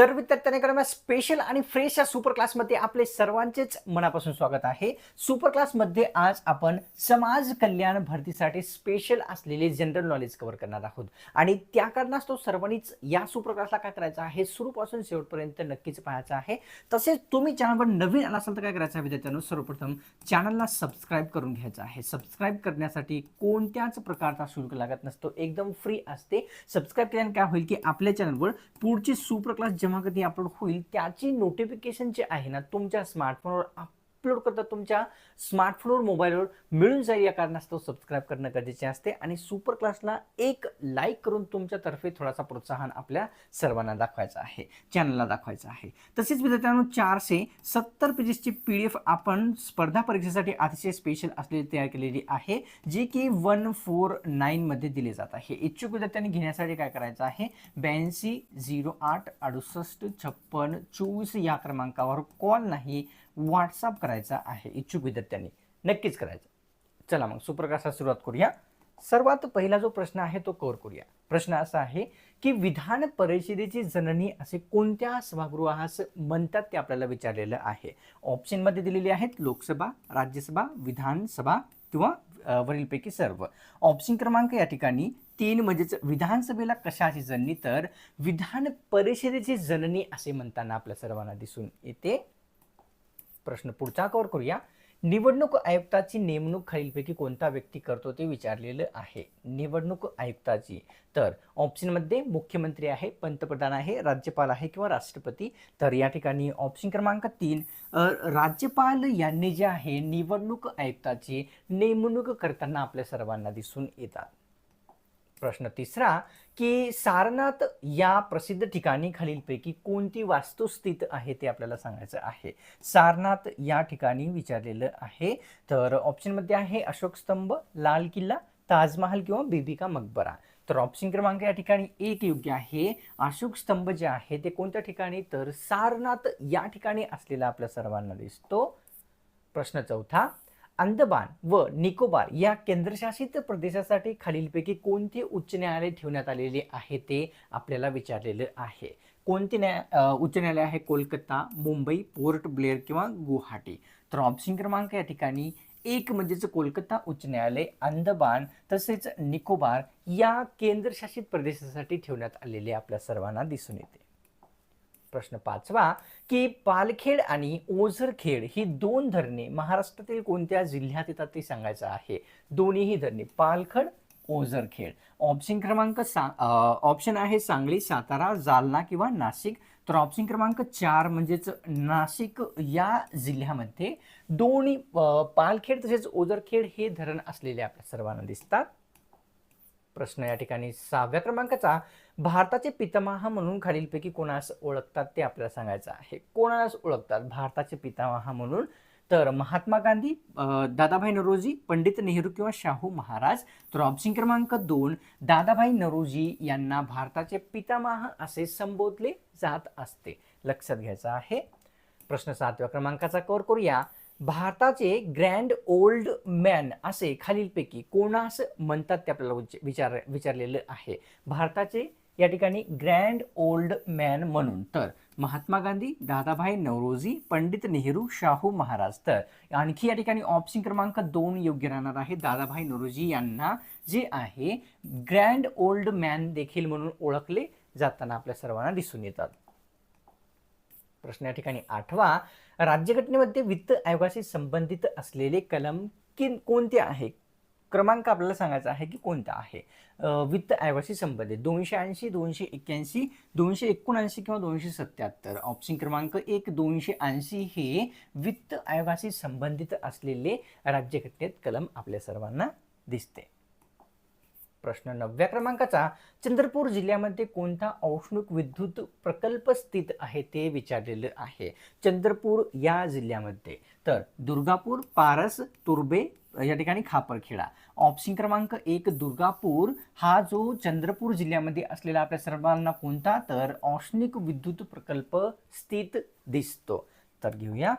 तर विद्यार्थ्यांकडे स्पेशल आणि फ्रेश या सुपर क्लासमध्ये आपले सर्वांचेच मनापासून स्वागत आहे. सुपर क्लासमध्ये आज आपण समाज कल्याण भरतीसाठी स्पेशल असलेले जनरल नॉलेज कव्हर करणार आहोत. आणि त्या कारणास्तव सर्वांनीच या सुपर क्लासला काय करायचं आहे? सुरूपासून शेवटपर्यंत नक्कीच पाहायचं आहे. तसेच तुम्ही चॅनलवर नवीन आला असाल तर काय करायचं आहे विद्यार्थ्यांनो? सर्वप्रथम चॅनलला सबस्क्राईब करून घ्यायचं आहे. सबस्क्राईब करण्यासाठी कोणत्याच प्रकारचा शुल्क लागत नसतो. एकदम फ्री असते. सबस्क्राईब केल्याने काय होईल की आपल्या चॅनलवर पुढची सुपर क्लास जेव्हा कधी अपलोड होईल त्याची नोटिफिकेशन जे आहे ना तुमच्या स्मार्टफोनवर अपलोड करता तुमच्या स्मार्टफोनवर मोबाईलवर मिळून जाईल या कारणास्तव सबस्क्राईब करणं गरजेचे असते. आणि सुपर क्लासला एक लाईक करून तुमच्यातर्फे थोडासा प्रोत्साहन आपल्या सर्वांना दाखवायचं आहे चॅनलला दाखवायचा आहे. तसेच विद्यार्थ्यांनो चारशे सत्तर पेजेसची पी डी एफ आपण स्पर्धा परीक्षेसाठी अतिशय स्पेशल असलेली तयार केलेली आहे जी की वन फोर नाईनमध्ये दिली जात आहे. इच्छुक विद्यार्थ्यांनी घेण्यासाठी काय करायचं आहे? ब्याऐंशी झिरो आठ अडुसष्ट छप्पन चोवीस या क्रमांकावर कॉल नाही व्हॉट्सअप करायचा आहे. इच्छुक विद्यार्थ्यांनी नक्कीच करायचं. चला मग सुप्रकाशाला सुरुवात करूया. सर्वात पहिला जो प्रश्न आहे तो कव्हर करूया. प्रश्न असा आहे की विधान परिषदेची जननी असे कोणत्या सभागृहास म्हणतात ते आपल्याला विचारलेलं आहे. ऑप्शनमध्ये दिलेले आहेत लोकसभा राज्यसभा विधानसभा किंवा वरीलपैकी सर्व. ऑप्शन क्रमांक या ठिकाणी तीन म्हणजेच विधानसभेला कशाची जननी? तर विधान परिषदेची जननी असे म्हणताना आपल्या सर्वांना दिसून येते. प्रश्न पुढचा कवर करूया. निवडणूक आयुक्ताची नेमणूक खालीलपैकी कोणता व्यक्ती करतो ते विचारलेलं आहे. निवडणूक आयुक्ताची. तर ऑप्शनमध्ये मुख्यमंत्री आहे पंतप्रधान आहे राज्यपाल आहे किंवा राष्ट्रपती. तर या ठिकाणी ऑप्शन क्रमांक तीन राज्यपाल यांनी जे आहे निवडणूक आयुक्ताची नेमणूक करताना आपल्या सर्वांना दिसून येतात. प्रश्न तिसरा की सारनाथ या प्रसिद्ध ठिकाणी खालीलपैकी कोणती वास्तू स्थित आहे ते आपल्याला सांगायचं आहे? सारनाथ या ठिकाणी विचारलेलं आहे. तर ऑप्शनमध्ये आहे अशोक स्तंभ लाल किल्ला ताजमहाल किंवा बीबी का मकबरा. तर ऑप्शन क्रमांक या ठिकाणी एक योग्य आहे. अशोक स्तंभ जे आहे ते कोणत्या ठिकाणी? तर सारनाथ या ठिकाणी असलेला आपल्या सर्वांना दिसतो. प्रश्न चौथा अंदमान व निकोबार या केंद्रशासित प्रदेशासाठी खालीलपैकी कोणते उच्च न्यायालय ठेवण्यात आलेले आहे ते आपल्याला विचारलेलं आहे. कोणते न्याय उच्च न्यायालय आहे? कोलकाता मुंबई पोर्ट ब्लेअर किंवा गुवाहाटी? तर ऑप्शन क्रमांक या ठिकाणी एक म्हणजेच कोलकाता उच्च न्यायालय अंदमान तसेच निकोबार या केंद्रशासित प्रदेशासाठी ठेवण्यात आलेले आपल्या सर्वांना दिसून येते. प्रश्न पाचवा की पालखेड आणि ओझरखेड ही दोन धरणे महाराष्ट्रातील कोणत्या जिल्ह्यात येतात ते सांगायचं आहे? दोन्हीही धरणे पालखड ओझरखेड ऑप्शन क्रमांक सा ऑप्शन आहे सांगली सातारा जालना किंवा नाशिक. तर ऑप्शन क्रमांक चार म्हणजेच नाशिक या जिल्ह्यामध्ये दोन्ही पालखेड तसेच ओझरखेड हे धरण असलेले आपल्या सर्वांना दिसतात. प्रश्न या ठिकाणी सहाव्या क्रमांकाचा. भारताचे पितामह म्हणून खालीलपैकी कोणास ओळखतात ते आपल्याला सांगायचं आहे. कोणास ओळखतात? भारताचे पितामह म्हणून तर महात्मा गांधी दादाभाई नरोजी पंडित नेहरू किंवा शाहू महाराज. तर ऑप्शन क्रमांक दोन दादाभाई नरोजी यांना भारताचे पितामह असे संबोधले जात असते. लक्षात घ्यायचं आहे. प्रश्न सातव्या क्रमांकाचा कवर करूया. भारताचे ग्रँड ओल्ड मॅन असे खालीलपैकी कोणास म्हणतात ते आपल्याला विचार विचारलेलं आहे. भारताचे या ठिकाणी ग्रँड ओल्ड मॅन म्हणून तर महात्मा गांधी दादाभाई नवरोजी पंडित नेहरू शाहू महाराज. तर आणखी या ठिकाणी ऑप्शन क्रमांक दोन योग्य राहणार आहे. दादाभाई नवरोजी यांना जे आहे ग्रँड ओल्ड मॅन देखील म्हणून ओळखले जाताना आपल्या सर्वांना दिसून येतात. प्रश्न या ठिकाणी आठवा. राज्यघटनेमध्ये वित्त आयोगाशी संबंधित असलेले कलम की कोणते आहे? क्रमांक आपल्याला सांगायचा आहे की कोणता आहे? वित्त आयोगाशी संबंधित. दोनशे ऐंशी दोनशे एक्क्याऐंशी दोनशे एकोणऐंशी किंवा दोनशे सत्याहत्तर ऑप्शन क्रमांक एक दोनशे ऐंशी हे वित्त आयोगाशी संबंधित असलेले राज्यघटनेत कलम आपल्या सर्वांना दिसते. प्रश्न नवव्या क्रमांकाचा चंद्रपूर जिल्ह्यामध्ये कोणता औष्णिक विद्युत प्रकल्प स्थित आहे ते विचारलेलं आहे. चंद्रपूर या जिल्ह्यामध्ये. तर दुर्गापूर पारस तुर्बे या ठिकाणी खापरखेडा. ऑप्शन क्रमांक एक दुर्गापूर. हा जो चंद्रपूर जिल्ह्यामध्ये असलेला आपल्या सर्वांना कोणता तर औष्णिक विद्युत प्रकल्प स्थित दिसतो. तर घेऊया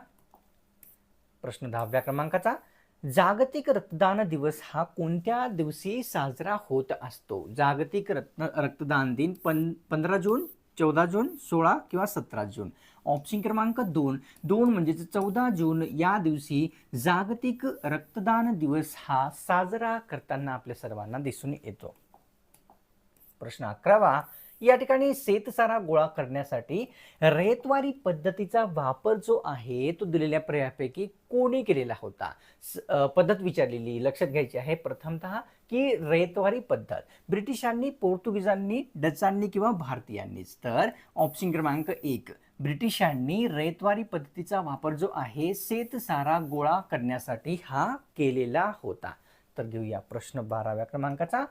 प्रश्न दहाव्या क्रमांकाचा. जागतिक रक्तदान दिवस हा कोणत्या दिवशी साजरा होत असतो? जागतिक रत्न रक्तदान दिन पं पंधरा जून चौदा जून सोळा किंवा सतरा जून. ऑप्शन क्रमांक दोन. दोन म्हणजेच चौदा जून या दिवशी जागतिक रक्तदान दिवस हा साजरा करताना आपल्या सर्वांना दिसून येतो. प्रश्न अकरावा. या ठिकाणी शेतसारा गोळा करण्यासाठी रेतवारी पद्धतीचा वापर जो आहे तो दिलेल्या पर्यायापैकी कोणी केलेला होता? स- पद्धत विचारलेली लक्षात घ्यायची आहे. प्रथमतः की रेतवारी पद्धत. ब्रिटिशांनी पोर्तुगीजांनी डचांनी किंवा भारतीयांनीच. तर ऑप्शन क्रमांक एक. ब्रिटिशांनी रेतवारी पद्धतीचा वापर जो आहे शेतसारा गोळा करण्यासाठी हा केलेला होता. तर घेऊया प्रश्न बाराव्या क्रमांकाचा.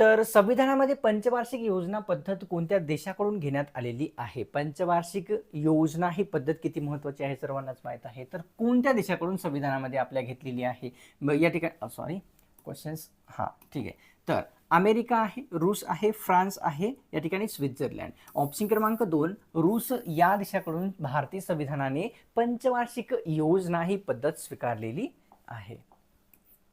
तर संविधानामध्ये पंचवार्षिक योजना पद्धत कोणत्या देशाकडून घेण्यात आलेली आहे? पंचवार्षिक योजना ही पद्धत किती महत्वाची आहे सर्वांनाच माहीत आहे. तर कोणत्या देशाकडून संविधानामध्ये आपल्या घेतलेली आहे? या ठिकाणी सॉरी क्वेश्चन्स हां ठीक आहे. तर अमेरिका आहे रूस आहे फ्रान्स आहे या ठिकाणी स्वित्झर्लंड. ऑप्शन क्रमांक दोन रूस या देशाकडून भारतीय संविधानाने पंचवार्षिक योजना ही पद्धत स्वीकारलेली आहे.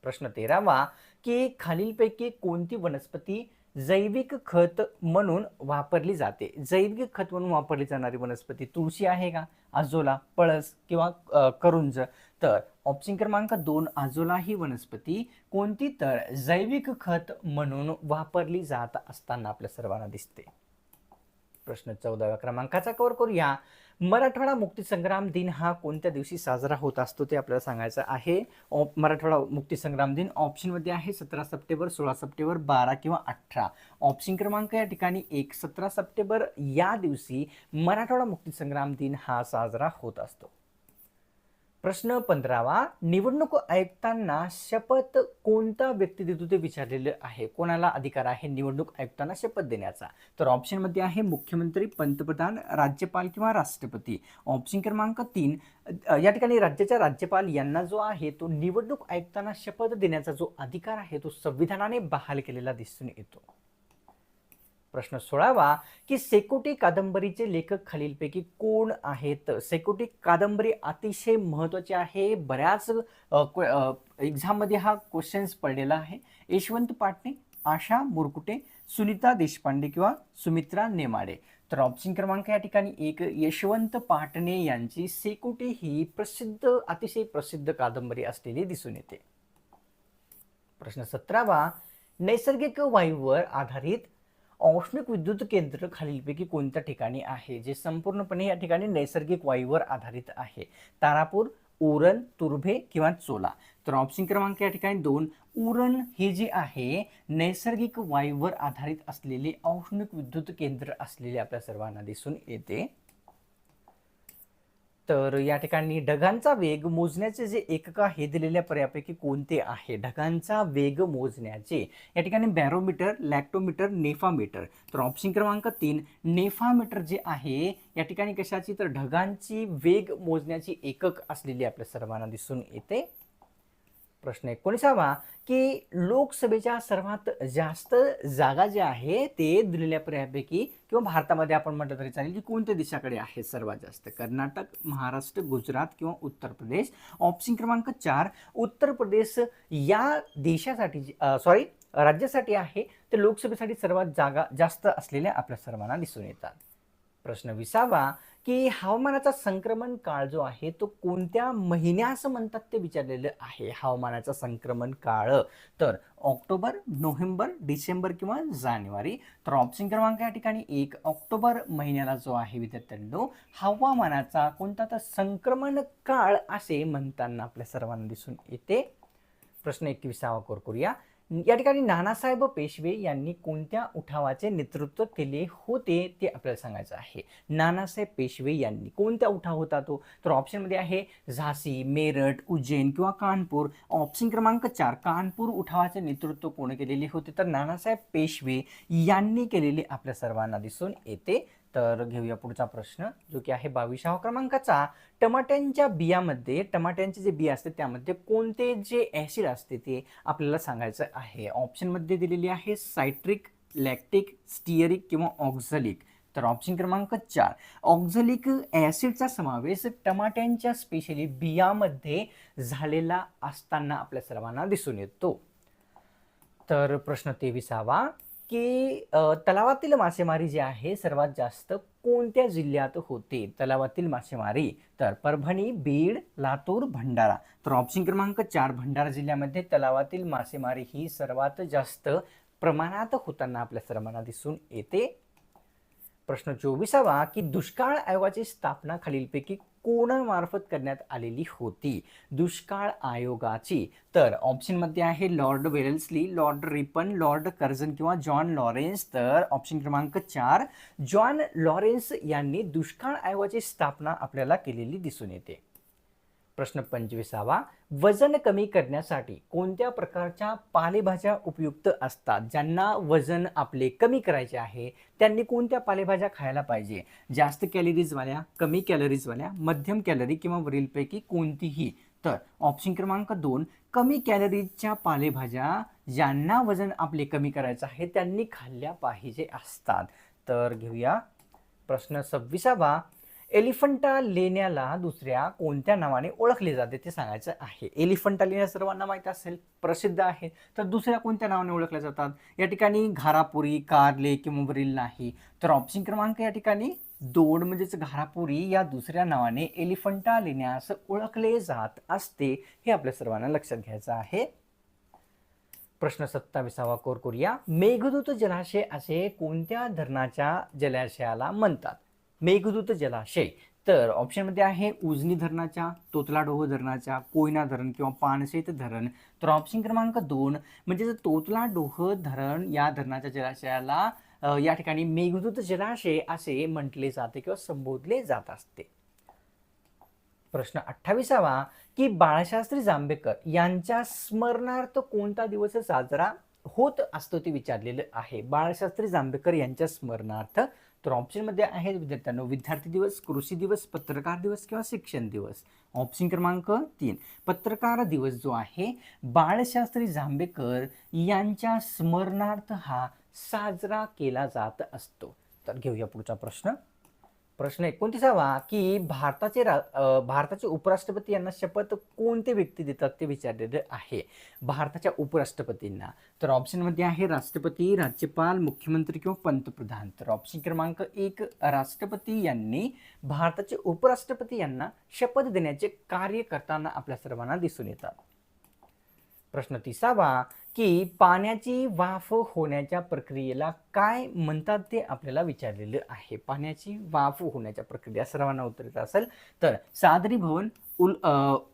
प्रश्न तेरावा की खालीलपैकी कोणती वनस्पती जैविक खत म्हणून वापरली जाते? जैविक खत म्हणून वापरली जाणारी वनस्पती तुळशी आहे का? आजोला पळस किंवा करुंज. तर ऑप्शन क्रमांक दोन आजोला ही वनस्पती कोणती? तर जैविक खत म्हणून वापरली जात असताना आपल्या सर्वांना दिसते. प्रश्न चौदाव्या क्रमांकाचा कवर करूया. मराठवाडा मुक्तीसंग्राम दिन हा कोणत्या दिवशी साजरा होत असतो ते आपल्याला सांगायचं आहे. ऑप- मराठवाडा मुक्तीसंग्राम दिन ऑप्शनमध्ये आहे सतरा सप्टेंबर सोळा सप्टेंबर बारा किंवा अठरा. ऑप्शन क्रमांक या ठिकाणी एक सतरा सप्टेंबर या दिवशी मराठवाडा मुक्तीसंग्राम दिन हा साजरा होत असतो. प्रश्न पंधरावा निवडणूक आयुक्तांना शपथ कोणता व्यक्ती देतो ते विचारलेलं आहे? कोणाला अधिकार आहे निवडणूक आयुक्तांना शपथ देण्याचा? तर ऑप्शनमध्ये आहे मुख्यमंत्री पंतप्रधान राज्यपाल किंवा राष्ट्रपती. ऑप्शन क्रमांक तीन या ठिकाणी राज्याच्या राज्यपाल यांना जो आहे तो निवडणूक आयुक्तांना शपथ देण्याचा जो अधिकार आहे तो संविधानाने बहाल केलेला दिसून येतो. प्रश्न सोळावा की सेकोटी कादंबरीचे लेखक खालीलपैकी कोण आहेत? सेकोटी कादंबरी अतिशय महत्त्वाची आहे. बऱ्याच एक्झाममध्ये हा क्वेश्चन्स पडलेला आहे. यशवंत पाटणे आशा मुरकुटे सुनीता देशपांडे किंवा सुमित्रा नेमाडे. तर ऑप्शन क्रमांक या ठिकाणी एक यशवंत पाटणे यांची सेकोटी ही प्रसिद्ध अतिशय प्रसिद्ध कादंबरी असलेली दिसून येते. प्रश्न सतरावा नैसर्गिक वायूवर आधारित औष्णिक विद्युत केंद्र खालीलपैकी कोणत्या ठिकाणी आहे? जे संपूर्णपणे या ठिकाणी नैसर्गिक वायूवर आधारित आहे. तारापूर उरण तुर्भे किंवा चोला. तर ऑप्शन क्रमांक या ठिकाणी दोन. उरण हे जे आहे नैसर्गिक वायूवर आधारित असलेले औष्णिक विद्युत केंद्र असलेले आपल्या सर्वांना दिसून येते. तर या ठिकाणी ढगांचा वेग मोजण्याचे जे एकक हे दिलेल्या पर्यापैकी कोणते आहे? ढगांचा वेग मोजण्याचे. या ठिकाणी बॅरोमीटर लॅक्टोमीटर नेफामीटर तर ऑप्शन क्रमांक तीन नेफामीटर जे आहे या ठिकाणी कशाची? तर ढगांची वेग मोजण्याची एकक असलेली आपल्या सर्वांना दिसून येते. प्रश्न एकोणीसावा की लोकसभेच्या सर्वात जास्त जागा ज्या आहे ते दिलेल्या पर्यायापैकी किंवा भारतामध्ये आपण म्हटलं तरी चालेल की कोणत्या देशाकडे आहे सर्वात जास्त? कर्नाटक महाराष्ट्र गुजरात किंवा उत्तर प्रदेश? ऑप्शन क्रमांक चार उत्तर प्रदेश या देशासाठी सॉरी राज्यासाठी आहे तर लोकसभेसाठी सर्वात जागा जास्त असलेल्या आपल्या सर्वांना दिसून येतात. प्रश्न विसावा की हवामानाचा संक्रमण काळ जो आहे तो कोणत्या महिन्या असं म्हणतात ते विचारलेलं आहे हवामानाचा संक्रमण काळ? तर ऑक्टोबर नोव्हेंबर डिसेंबर किंवा जानेवारी. तर ऑप्शन क्रमांक या ठिकाणी एक ऑक्टोबर महिन्याला जो आहे विद्यार्थ्यांनो हवामानाचा कोणता तर संक्रमण काळ असे म्हणताना आपल्या सर्वांना दिसून येते. प्रश्न एकविसावा कोर करूया. या ठिकाणी नानासाहेब पेशवे यांनी कोणत्या उठावाचे नेतृत्व केले होते ते आपल्याला सांगायचं आहे. नानासाहेब पेशवे यांनी कोणता उठाव होता तो? तर ऑप्शनमध्ये आहे झाशी मेरठ उज्जैन किंवा कानपूर. ऑप्शन क्रमांक चार कानपूर उठावाचे नेतृत्व कोण केलेले होते? तर नानासाहेब पेशवे यांनी केलेले आपल्या सर्वांना दिसून येते तर घेऊया पुढचा प्रश्न जो की आहे बावीसावा क्रमांकाचा. टमाट्यांच्या बियामध्ये टमाट्यांचे जे बिया असते त्यामध्ये कोणते जे ॲसिड असते ते आपल्याला सांगायचं आहे? ऑप्शनमध्ये दिलेली आहे सायट्रिक लॅक्टिक स्टिअरिक किंवा ऑक्झलिक. तर ऑप्शन क्रमांक चार. ऑक्झलिक ॲसिडचा समावेश टमाट्यांच्या स्पेशली बियामध्ये झालेला असताना आपल्या सर्वांना दिसून येतो. तर प्रश्न तेविसावा. की तलावातील मासेमारी जी आहे सर्वात जास्त कोणत्या जिल्ह्यात होते? तलावातील मासेमारी तर परभणी बीड लातूर भंडारा. तर ऑप्शन क्रमांक चार भंडारा जिल्ह्यामध्ये तलावातील मासेमारी ही सर्वात जास्त प्रमाणात होताना आपल्या सर्वांना दिसून येते. प्रश्न चोवीसावा की दुष्काळ आयोगाची स्थापना खालीलपैकी कोणामार्फत करण्यात आलेली होती? दुष्काळ आयोगाची. तर ऑप्शनमध्ये आहे lord Wellesley lord Ripon lord Curzon किंवा जॉन लॉरेन्स तर ऑप्शन क्रमांक चार जॉन लॉरेन्स यांनी दुष्काळ आयोगाची स्थापना आपल्याला केलेली दिसून येते. प्रश्न पंचवीसावा. वजन कमी करण्यासाठी कोणत्या प्रकारच्या पालेभाज्या उपयुक्त असतात? ज्यांना वजन आपले कमी करायचे आहे त्यांनी कोणत्या पालेभाज्या खायला पाहिजे? जास्त कॅलरीजवाल्या कमी कॅलरीजवाल्या मध्यम कॅलरी किंवा वरीलपैकी कोणतीही? तर ऑप्शन क्रमांक दोन कमी कॅलरीजच्या पालेभाज्या ज्यांना वजन आपले कमी करायचं आहे त्यांनी खाल्ल्या पाहिजे असतात. तर घेऊया. प्रश्न सव्वीसावा. एलिफंटा लेण्याला दुसऱ्या कोणत्या नावाने ओळखले जाते ते सांगायचं आहे. एलिफंटा लेण्या सर्वांना माहीत असेल प्रसिद्ध आहे. तर दुसऱ्या कोणत्या नावाने ओळखल्या जातात? या ठिकाणी घारापुरी कारले किंवा वरील नाही. तर ऑप्शन क्रमांक या ठिकाणी दोन म्हणजेच घारापुरी या दुसऱ्या नावाने एलिफंटा लेण्यास ओळखले जात असते हे आपल्या सर्वांना लक्षात घ्यायचं आहे. प्रश्न सत्ताविसावा कोर करूया. मेघदूत जलाशय असे कोणत्या धरणाच्या जलाशयाला म्हणतात? मेघदूत जलाशय. तर ऑप्शनमध्ये आहे उजनी धरणाच्या तोतलाडोह धरणाच्या कोयना धरण किंवा पानशेत धरण. तर ऑप्शन क्रमांक दोन म्हणजे तोतलाडोह धरण या धरणाच्या जलाशयाला या ठिकाणी मेघदूत जलाशय असे म्हटले जाते किंवा संबोधले जात असते. प्रश्न अठ्ठावीसावा की बाळशास्त्री जांभेकर यांच्या स्मरणार्थ कोणता दिवस साजरा होत असतो ते विचारलेलं आहे. बाळशास्त्री जांभेकर यांच्या स्मरणार्थ तर ऑप्शनमध्ये आहेत विद्यार्थ्यांनो विद्यार्थी दिवस कृषी दिवस पत्रकार दिवस किंवा शिक्षण दिवस. ऑप्शन क्रमांक तीन पत्रकार दिवस जो आहे बाळशास्त्री जांभेकर यांच्या स्मरणार्थ हा साजरा केला जात असतो. तर घेऊया पुढचा प्रश्न. प्रश्न एकोणतीसावा की भारताचे रा भारताचे उपराष्ट्रपती यांना शपथ कोणते व्यक्ती देतात ते विचारलेलं आहे. भारताच्या उपराष्ट्रपतींना. तर ऑप्शनमध्ये आहे राष्ट्रपती राज्यपाल मुख्यमंत्री किंवा पंतप्रधान. तर ऑप्शन क्रमांक एक राष्ट्रपती यांनी भारताचे उपराष्ट्रपती यांना शपथ देण्याचे कार्य करताना आपल्या सर्वांना दिसून येतात प्रश्न तिसावा की पाण्याची वाफ होण्याच्या प्रक्रियेला काय म्हणतात ते आपल्याला विचारलेलं आहे. पाण्याची वाफ होण्याच्या प्रक्रिया सर्वांना उत्तर येत असेल. तर सादरीभवन उल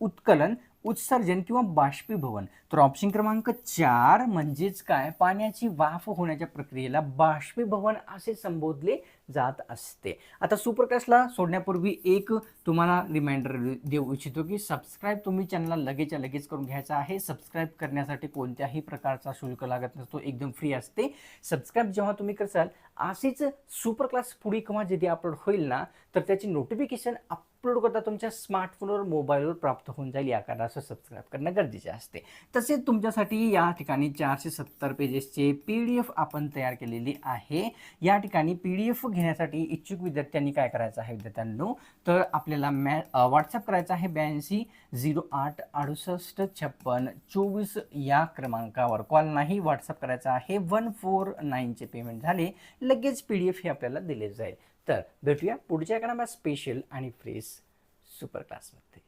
उत्कलन उत्सर्जन किंवा बाष्पीभवन. तर ऑप्शन क्रमांक चार म्हणजेच काय? पाण्याची वाफ होण्याच्या प्रक्रियेला बाष्पीभवन असे संबोधले जात असते. आता सुपर क्लासला सोडण्यापूर्वी एक तुम्हाला रिमाइंडर देऊ इच्छितो की सबस्क्राईब तुम्ही चॅनलला लगेचच्या लगेच करून घ्यायचा आहे. सबस्क्राईब करण्यासाठी कोणत्याही प्रकारचा शुल्क लागत नसतो एकदम फ्री असते. सबस्क्राईब जेव्हा तुम्ही करसाल असेच सुपर क्लास पुढे किंवा जेथे अपलोड होईल ना तर त्याची नोटिफिकेशन अपलोड करता तुमच्या स्मार्टफोनवर मोबाईलवर प्राप्त होऊन जाईल या कारणाचं सबस्क्राईब करणं गरजेचे असते. तसेच तुमच्यासाठी या ठिकाणी चारशे सत्तर पेजेसचे पी डी एफ आपण तयार केलेली आहे. या ठिकाणी पी डी एफ घेण्यासाठी इच्छुक विद्यार्थ्यांनी काय करायचं आहे विद्यार्थ्यांनो? तर आपल्याला मॅ व्हॉट्सअप करायचं आहे ब्याऐंशी झिरो आठ अडुसष्ट छप्पन चोवीस या क्रमांकावर. कॉल नाही व्हॉट्सअप करायचा आहे. वन फोर नाईनचे पेमेंट झाले. लगेच पी डी एफ हे आपल्याला दिले जाईल. तर भेटूया पुढच्या एका स्पेशल आणि फ्रेश सुपर क्लासमध्ये.